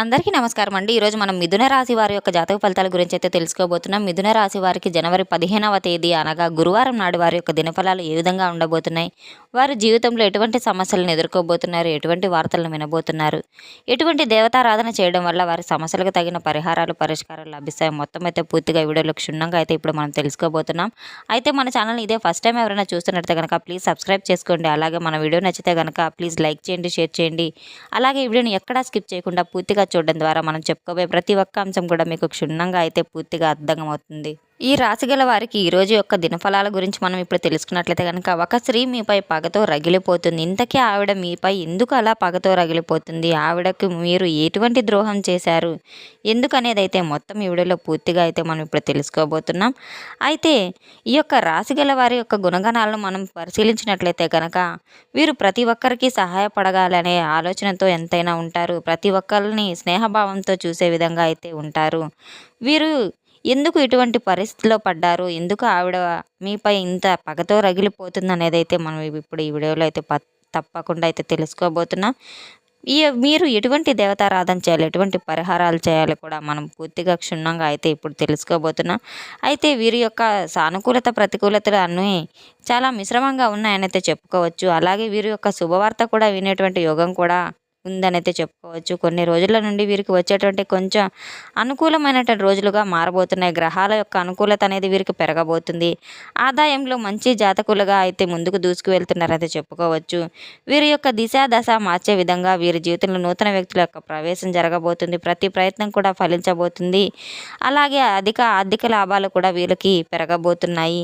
అందరికీ నమస్కారం అండి. ఈరోజు మనం మిథున రాశి వారి యొక్క జాతక ఫలితాల గురించి అయితే తెలుసుకోబోతున్నాం. మిథున రాశి వారికి జనవరి పదిహేనవ తేదీ అనగా గురువారం నాడు వారి యొక్క దినఫలాలు ఏ విధంగా ఉండబోతున్నాయి వారు జీవితంలో ఎటువంటి సమస్యలను ఎదుర్కోబోతున్నారు ఎటువంటి వార్తలను వినబోతున్నారు ఎటువంటి దేవతారాధన చేయడం వల్ల వారి సమస్యలకు తగిన పరిహారాలు పరిష్కారాలు లభిస్తాయి మొత్తం అయితే పూర్తిగా వీడియోలో క్షుణ్ణంగా అయితే ఇప్పుడు మనం తెలుసుకోబోతున్నాం. అయితే మన ఛానల్ ఇదే ఫస్ట్ టైం ఎవరైనా చూస్తున్నట్టు కనుక ప్లీజ్ సబ్స్క్రైబ్ చేసుకోండి. అలాగే మన వీడియో నచ్చితే కనుక ప్లీజ్ లైక్ చేయండి షేర్ చేయండి. అలాగే ఈ వీడియోని ఎక్కడా స్కిప్ చేయకుండా పూర్తిగా చూడడం ద్వారా మనం చెప్పుకోబోయే ప్రతి ఒక్క అంశం కూడా మీకు క్షుణ్ణంగా అయితే పూర్తిగా అర్థమవుతుంది. ఈ రాశి గల వారికి ఈరోజు యొక్క దినఫలాల గురించి మనం ఇప్పుడు తెలుసుకున్నట్లయితే కనుక ఒక స్త్రీ మీపై పగతో రగిలిపోతుంది. ఇంతకీ ఆవిడ మీపై ఎందుకు అలా పగతో రగిలిపోతుంది? ఆవిడకు మీరు ఎటువంటి ద్రోహం చేశారు? ఎందుకనేది అయితే మొత్తం ఈ వీడియోలో పూర్తిగా అయితే మనం ఇప్పుడు తెలుసుకోబోతున్నాం. అయితే ఈ యొక్క రాశి గల వారి యొక్క గుణగణాలను మనం పరిశీలించినట్లయితే కనుక వీరు ప్రతి ఒక్కరికి సహాయపడగాలనే ఆలోచనతో ఎంతైనా ఉంటారు. ప్రతి ఒక్కరిని స్నేహభావంతో చూసే విధంగా అయితే ఉంటారు. వీరు ఎందుకు ఇటువంటి పరిస్థితిలో పడ్డారు? ఎందుకు ఆవిడ మీపై ఇంత పగతో రగిలిపోతుంది అనేది అయితే మనం ఇప్పుడు ఈ వీడియోలో అయితే తప్పకుండా అయితే తెలుసుకోబోతున్నాం. ఈ మీరు ఎటువంటి దేవతారాధన చేయాలి? ఎటువంటి పరిహారాలు చేయాలి కూడా మనం పూర్తిగా క్షుణ్ణంగా అయితే ఇప్పుడు తెలుసుకోబోతున్నాం. అయితే వీరి యొక్క సానుకూలత ప్రతికూలతలు అన్నీ చాలా మిశ్రమంగా ఉన్నాయని అయితే చెప్పుకోవచ్చు. అలాగే వీరి యొక్క శుభవార్త కూడా వినేటువంటి యోగం కూడా ఉందని అయితే చెప్పుకోవచ్చు. కొన్ని రోజుల నుండి వీరికి వచ్చేటువంటి కొంచెం అనుకూలమైనటువంటి రోజులుగా మారబోతున్నాయి. గ్రహాల యొక్క అనుకూలత అనేది వీరికి పెరగబోతుంది. ఆదాయంలో మంచి జాతకులుగా అయితే ముందుకు దూసుకు వెళ్తున్నారైతే చెప్పుకోవచ్చు. వీరి యొక్క దిశ దశ మార్చే విధంగా వీరి జీవితంలో నూతన వ్యక్తుల యొక్క ప్రవేశం జరగబోతుంది. ప్రతి ప్రయత్నం కూడా ఫలించబోతుంది. అలాగే అధిక ఆర్థిక లాభాలు కూడా వీరికి పెరగబోతున్నాయి.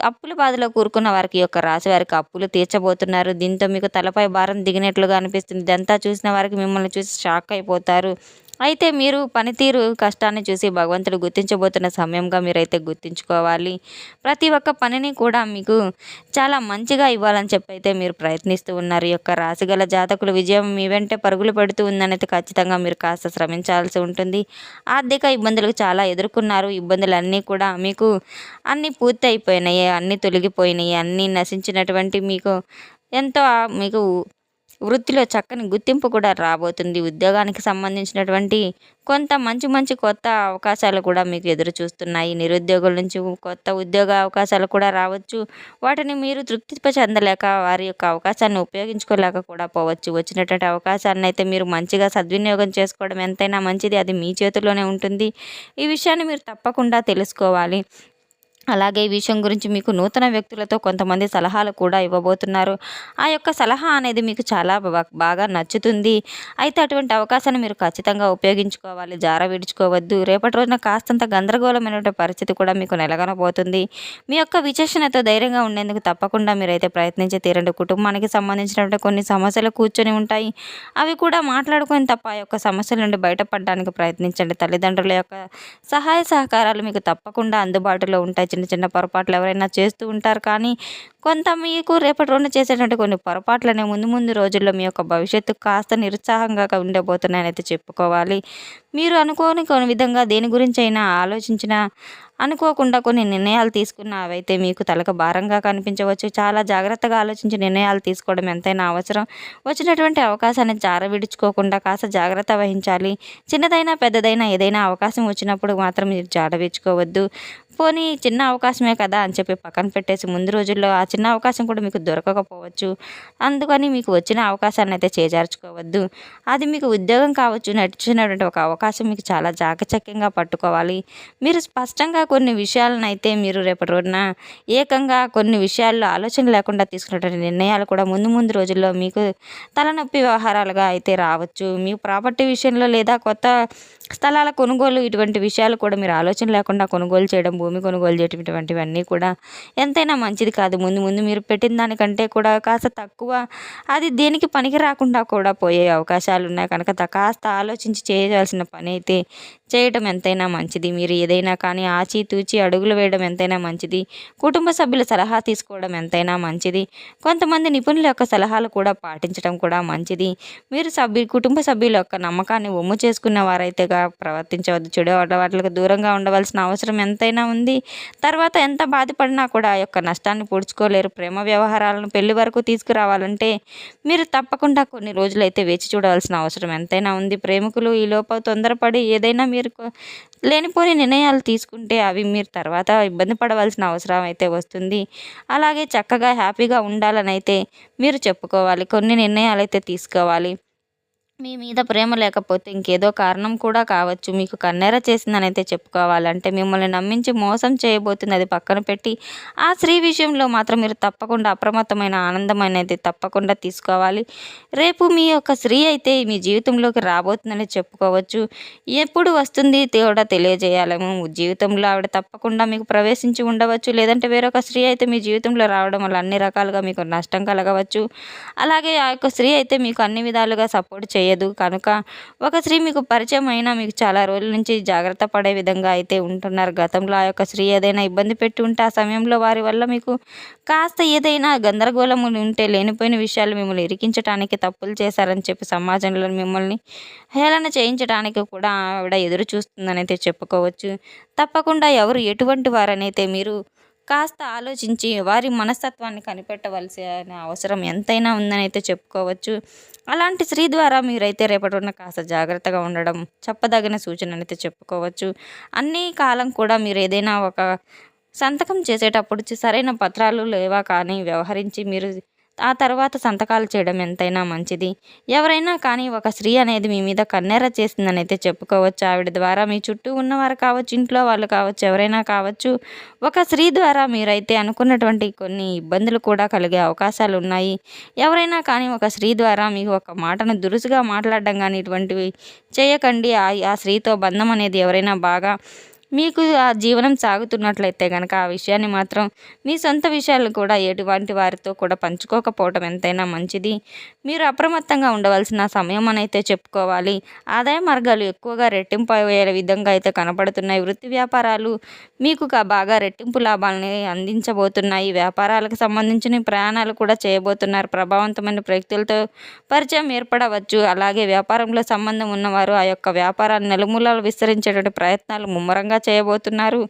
అప్పుల బాధలో కూరుకున్న వారికి యొక్క రాశి వారికి అప్పులు తీర్చబోతున్నారు. దీంతో మీకు తలపై భారం దిగినట్లుగా అనిపిస్తుంది. ఇదంతా చూసిన వారికి మిమ్మల్ని చూసి షాక్ అయిపోతారు. అయితే మీరు పనితీరు కష్టాన్ని చూసి భగవంతుడు గుర్తించబోతున్న సమయంగా మీరైతే గుర్తించుకోవాలి. ప్రతి ఒక్క పనిని కూడా మీకు చాలా మంచిగా ఇవ్వాలని చెప్పి అయితే మీరు ప్రయత్నిస్తూ ఉన్నారు. ఈ యొక్క రాశిగల జాతకులు విజయం మీ వెంటే పరుగులు పెడుతూ ఉందనైతే ఖచ్చితంగా మీరు కాస్త శ్రమించాల్సి ఉంటుంది. ఆర్థిక ఇబ్బందులు చాలా ఎదుర్కొన్నారు. ఇబ్బందులు అన్నీ కూడా మీకు అన్నీ పూర్తి అయిపోయినాయి అన్నీ తొలగిపోయినాయి అన్నీ నశించినటువంటి మీకు ఎంతో మీకు వృత్తిలో చక్కని గుర్తింపు కూడా రాబోతుంది. ఉద్యోగానికి సంబంధించినటువంటి కొంత మంచి మంచి కొత్త అవకాశాలు కూడా మీకు ఎదురు చూస్తున్నాయి. నిరుద్యోగుల నుంచి కొత్త ఉద్యోగ అవకాశాలు కూడా రావచ్చు. వాటిని మీరు తృప్తి చెందలేక వారి యొక్క అవకాశాన్ని ఉపయోగించుకోలేక కూడా పోవచ్చు. వచ్చినటువంటి అవకాశాలను అయితే మీరు మంచిగా సద్వినియోగం చేసుకోవడం ఎంతైనా మంచిది. అది మీ చేతిలోనే ఉంటుంది. ఈ విషయాన్ని మీరు తప్పకుండా తెలుసుకోవాలి. అలాగే ఈ విషయం గురించి మీకు నూతన వ్యక్తులతో కొంతమంది సలహాలు కూడా ఇవ్వబోతున్నారు. ఆ యొక్క సలహా అనేది మీకు చాలా బాగా నచ్చుతుంది. అయితే అటువంటి అవకాశాన్ని మీరు ఖచ్చితంగా ఉపయోగించుకోవాలి జార విడుచుకోవద్దు. రేపటి రోజున కాస్తంత గందరగోళమైనటువంటి పరిస్థితి కూడా మీకు నెలగనబోతుంది మీ యొక్క విచక్షణతో ధైర్యంగా ఉండేందుకు తప్పకుండా మీరైతే ప్రయత్నించి తీరండి. కుటుంబానికి సంబంధించినటువంటి కొన్ని సమస్యలు కూర్చొని ఉంటాయి. అవి కూడా మాట్లాడుకొని తప్ప ఆ యొక్క సమస్యల నుండి బయటపడడానికి ప్రయత్నించండి. తల్లిదండ్రుల యొక్క సహాయ సహకారాలు మీకు తప్పకుండా అందుబాటులో ఉంటాయి. చిన్న చిన్న పొరపాట్లు ఎవరైనా చేస్తూ ఉంటారు కానీ కొంత మీకు రేపటి రోజున చేసేటువంటి కొన్ని పొరపాట్లనే ముందు ముందు రోజుల్లో మీ యొక్క భవిష్యత్తు కాస్త నిరుత్సాహంగా ఉండబోతున్నాయని అయితే చెప్పుకోవాలి. మీరు అనుకోని కొన్ని విధంగా దేని గురించి అయినా ఆలోచించిన అనుకోకుండా కొన్ని నిర్ణయాలు తీసుకున్న అవైతే మీకు తలకు భారంగా కనిపించవచ్చు. చాలా జాగ్రత్తగా ఆలోచించి నిర్ణయాలు తీసుకోవడం ఎంతైనా అవసరం. వచ్చినటువంటి అవకాశాన్ని జార విడుచుకోకుండా కాస్త జాగ్రత్త వహించాలి. చిన్నదైనా పెద్దదైనా ఏదైనా అవకాశం వచ్చినప్పుడు మాత్రం మీరు జాడ విడుచుకోవద్దు పోనీ చిన్న అవకాశమే కదా అని చెప్పి పక్కన పెట్టేసి ముందు రోజుల్లో ఆ చిన్న అవకాశం కూడా మీకు దొరకకపోవచ్చు. అందుకని మీకు వచ్చిన అవకాశాన్ని అయితే చేజార్చుకోవద్దు. అది మీకు ఉద్యోగం కావచ్చు నడిచినటువంటి ఒక అవకాశం మీకు చాలా జాకచక్యంగా పట్టుకోవాలి. మీరు స్పష్టంగా కొన్ని విషయాలను అయితే మీరు రేపటి రోజున ఏకంగా కొన్ని విషయాల్లో ఆలోచన లేకుండా తీసుకున్నటువంటి నిర్ణయాలు కూడా ముందు ముందు రోజుల్లో మీకు తలనొప్పి వ్యవహారాలుగా అయితే రావచ్చు. మీ ప్రాపర్టీ విషయంలో లేదా కొత్త స్థలాల కొనుగోలు ఇటువంటి విషయాలు కూడా మీరు ఆలోచన లేకుండా కొనుగోలు చేయడం భూమి కొనుగోలు చేయడం ఇటువంటివన్నీ కూడా ఎంతైనా మంచిది కాదు. ముందు ముందు మీరు పెట్టిన దానికంటే కూడా కాస్త తక్కువ అది దేనికి పనికి రాకుండా కూడా పోయే అవకాశాలు ఉన్నాయి. కనుక కాస్త ఆలోచించి చేయవలసిన పని అయితే చేయటం ఎంతైనా మంచిది. మీరు ఏదైనా కానీ ఆచి తూచి అడుగులు వేయడం ఎంతైనా మంచిది. కుటుంబ సభ్యుల సలహా తీసుకోవడం ఎంతైనా మంచిది. కొంతమంది నిపుణుల యొక్క సలహాలు కూడా పాటించడం కూడా మంచిది. మీరు సభ్యు కుటుంబ సభ్యుల యొక్క నమ్మకాన్ని ఒమ్ము చేసుకున్న వారైతేగా ప్రవర్తించవద్దు. చెడు అలవాట్లకు దూరంగా ఉండవలసిన అవసరం ఎంతైనా ఉంది. తర్వాత ఎంత బాధపడినా కూడా ఆ యొక్క నష్టాన్ని పూడ్చుకోలేరు. ప్రేమ వ్యవహారాలను పెళ్ళి వరకు తీసుకురావాలంటే మీరు తప్పకుండా కొన్ని రోజులైతే వేచి చూడవలసిన అవసరం ఎంతైనా ఉంది. ప్రేమికులు ఈ లోపల తొందరపడి ఏదైనా మీరు లేనిపోని నిర్ణయాలు తీసుకుంటే అవి మీరు తర్వాత ఇబ్బంది పడవలసిన అవసరం అయితే వస్తుంది. అలాగే చక్కగా హ్యాపీగా ఉండాలని అయితే మీరు చెప్పుకోవాలి. కొన్ని నిర్ణయాలు అయితే తీసుకోవాలి. మీ మీద ప్రేమ లేకపోతే ఇంకేదో కారణం కూడా కావచ్చు. మీకు కన్నెర చేసిందని అయితే చెప్పుకోవాలంటే మిమ్మల్ని నమ్మించి మోసం చేయబోతుంది. అది పక్కన పెట్టి ఆ స్త్రీ విషయంలో మాత్రం మీరు తప్పకుండా అప్రమత్తమైన ఆనందమైన అయితే తప్పకుండా తీసుకోవాలి. రేపు మీ యొక్క స్త్రీ అయితే మీ జీవితంలోకి రాబోతుందని చెప్పుకోవచ్చు. ఎప్పుడు వస్తుంది కూడా తెలియజేయాలేమో జీవితంలో ఆవిడ తప్పకుండా మీకు ప్రవేశించి ఉండవచ్చు. లేదంటే వేరొక స్త్రీ అయితే మీ జీవితంలో రావడం వల్ల అన్ని రకాలుగా మీకు నష్టం కలగవచ్చు. అలాగే ఆ యొక్క స్త్రీ అయితే మీకు అన్ని విధాలుగా సపోర్ట్ చేయదు. కనుక ఒక స్త్రీ మీకు పరిచయం అయినా మీకు చాలా రోజుల నుంచి జాగ్రత్త పడే విధంగా అయితే ఉంటున్నారు. గతంలో ఆ యొక్క స్త్రీ ఏదైనా ఇబ్బంది పెట్టి ఉంటే ఆ సమయంలో వారి వల్ల మీకు కాస్త ఏదైనా గందరగోళం ఉంటే లేనిపోయిన విషయాలు మిమ్మల్ని ఇరికించడానికి తప్పులు చేశారని చెప్పి సమాజంలో మిమ్మల్ని హేళన చేయించడానికి కూడా ఆవిడ ఎదురు చూస్తుందని అయితే చెప్పుకోవచ్చు. తప్పకుండా ఎవరు ఎటువంటి వారనైతే మీరు కాస్త ఆలోచించి వారి మనస్తత్వాన్ని కనిపెట్టవలసిన అవసరం ఎంతైనా ఉందని అయితే చెప్పుకోవచ్చు. అలాంటి స్త్రీ ద్వారా మీరైతే రేపటి ఉన్న కాస్త జాగ్రత్తగా ఉండడం చెప్పదగిన సూచన అయితే చెప్పుకోవచ్చు. అన్ని కాలం కూడా మీరు ఏదైనా ఒక సంతకం చేసేటప్పుడు సరైన పత్రాలు లేవా కానీ వ్యవహరించి మీరు ఆ తర్వాత సంతకాలు చేయడం ఎంతైనా మంచిది. ఎవరైనా కానీ ఒక స్త్రీ అనేది మీ మీద కన్నెర చేసిందని అయితే చెప్పుకోవచ్చు. ఆవిడ ద్వారా మీ చుట్టూ ఉన్నవారు కావచ్చు ఇంట్లో వాళ్ళు కావచ్చు ఎవరైనా కావచ్చు ఒక స్త్రీ ద్వారా మీరైతే అనుకున్నటువంటి కొన్ని ఇబ్బందులు కూడా కలిగే అవకాశాలు ఉన్నాయి. ఎవరైనా కానీ ఒక స్త్రీ ద్వారా మీకు ఒక మాటను దురుసుగా మాట్లాడడం కానీ ఇటువంటివి చేయకండి. ఆ ఆ స్త్రీతో బంధం అనేది ఎవరైనా బాగా మీకు ఆ జీవనం సాగుతున్నట్లయితే కనుక ఆ విషయాన్ని మాత్రం మీ సొంత విషయాలు కూడా ఎటువంటి వారితో కూడా పంచుకోకపోవడం ఎంతైనా మంచిది. మీరు అప్రమత్తంగా ఉండవలసిన సమయం అని అయితే చెప్పుకోవాలి. ఆదాయ మార్గాలు ఎక్కువగా రెట్టింపు అయ్యే విధంగా అయితే కనపడుతున్నాయి. వృత్తి వ్యాపారాలు మీకు బాగా రెట్టింపు లాభాలని అందించబోతున్నాయి. వ్యాపారాలకు సంబంధించిన ప్రయాణాలు కూడా చేయబోతున్నారు. ప్రభావవంతమైన వ్యక్తులతో పరిచయం ఏర్పడవచ్చు. అలాగే వ్యాపారంలో సంబంధం ఉన్నవారు ఆ యొక్క వ్యాపారాన్ని నలుమూలలు విస్తరించేటువంటి ప్రయత్నాలు ముమ్మరంగా చేయబోతున్నారు.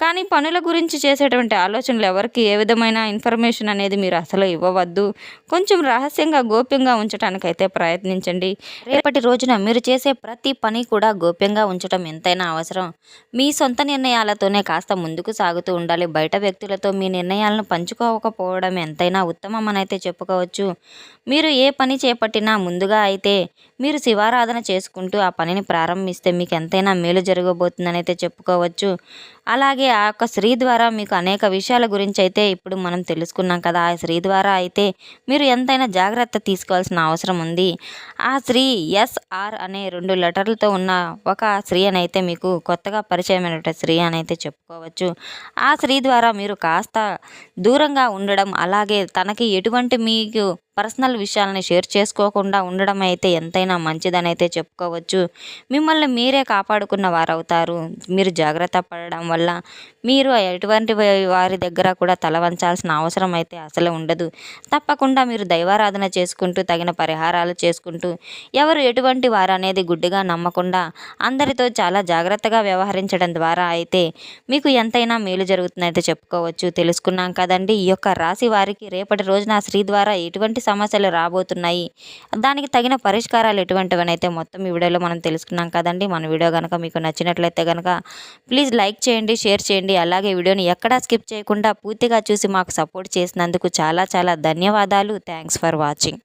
కానీ పనుల గురించి చేసేటువంటి ఆలోచనలు ఎవరికి ఏ విధమైన ఇన్ఫర్మేషన్ అనేది మీరు అసలు ఇవ్వవద్దు. కొంచెం రహస్యంగా గోప్యంగా ఉంచడానికైతే ప్రయత్నించండి. రేపటి రోజున మీరు చేసే ప్రతి పని కూడా గోప్యంగా ఉంచడం ఎంతైనా అవసరం. మీ సొంత నిర్ణయాలతోనే కాస్త ముందుకు సాగుతూ ఉండాలి. బయట వ్యక్తులతో మీ నిర్ణయాలను పంచుకోకపోవడం ఎంతైనా ఉత్తమం అని అయితే చెప్పుకోవచ్చు. మీరు ఏ పని చేపట్టినా ముందుగా అయితే మీరు శివారాధన చేసుకుంటూ ఆ పనిని ప్రారంభిస్తే మీకు ఎంతైనా మేలు జరగబోతుందని అయితే చెప్పుకోవచ్చు చేసుకోవచ్చు. అలాగే ఆ యొక్క స్త్రీ ద్వారా మీకు అనేక విషయాల గురించి అయితే ఇప్పుడు మనం తెలుసుకున్నాం కదా. ఆ స్త్రీ ద్వారా అయితే మీరు ఎంతైనా జాగ్రత్త తీసుకోవాల్సిన అవసరం ఉంది. ఆ స్త్రీ ఎస్ఆర్ అనే రెండు లెటర్లతో ఉన్న ఒక స్త్రీ అని అయితే మీకు కొత్తగా పరిచయమైన స్త్రీ అని అయితే చెప్పుకోవచ్చు. ఆ స్త్రీ ద్వారా మీరు కాస్త దూరంగా ఉండడం అలాగే తనకి ఎటువంటి మీకు పర్సనల్ విషయాలని షేర్ చేసుకోకుండా ఉండడం అయితే ఎంతైనా మంచిదని అయితే చెప్పుకోవచ్చు. మిమ్మల్ని మీరే కాపాడుకున్న వారు అవుతారు మీరు జాగ్రత్త పడడం వల్ల వల్ల మీరు ఎటువంటి వారి దగ్గర కూడా తల వంచాల్సిన అవసరం అయితే అసలు ఉండదు. తప్పకుండా మీరు దైవారాధన చేసుకుంటూ తగిన పరిహారాలు చేసుకుంటూ ఎవరు ఎటువంటి వారు అనేది గుడ్డిగా నమ్మకుండా అందరితో చాలా జాగ్రత్తగా వ్యవహరించడం ద్వారా అయితే మీకు ఎంతైనా మేలు జరుగుతుందైతే చెప్పుకోవచ్చు. తెలుసుకున్నాం కదండి ఈ యొక్క రాశి వారికి రేపటి రోజున స్త్రీ ద్వారా ఎటువంటి సమస్యలు రాబోతున్నాయి దానికి తగిన పరిష్కారాలు ఎటువంటివనైతే అయితే మొత్తం ఈ వీడియోలో మనం తెలుసుకున్నాం కదండి. మన వీడియో కనుక మీకు నచ్చినట్లయితే కనుక ప్లీజ్ లైక్ చేయండి. చేయండి షేర్ చేయండి. అలాగే వీడియోని ఎక్కడా స్కిప్ చేయకుండా పూర్తిగా చూసి మాకు సపోర్ట్ చేసినందుకు చాలా చాలా ధన్యవాదాలు. Thanks for watching.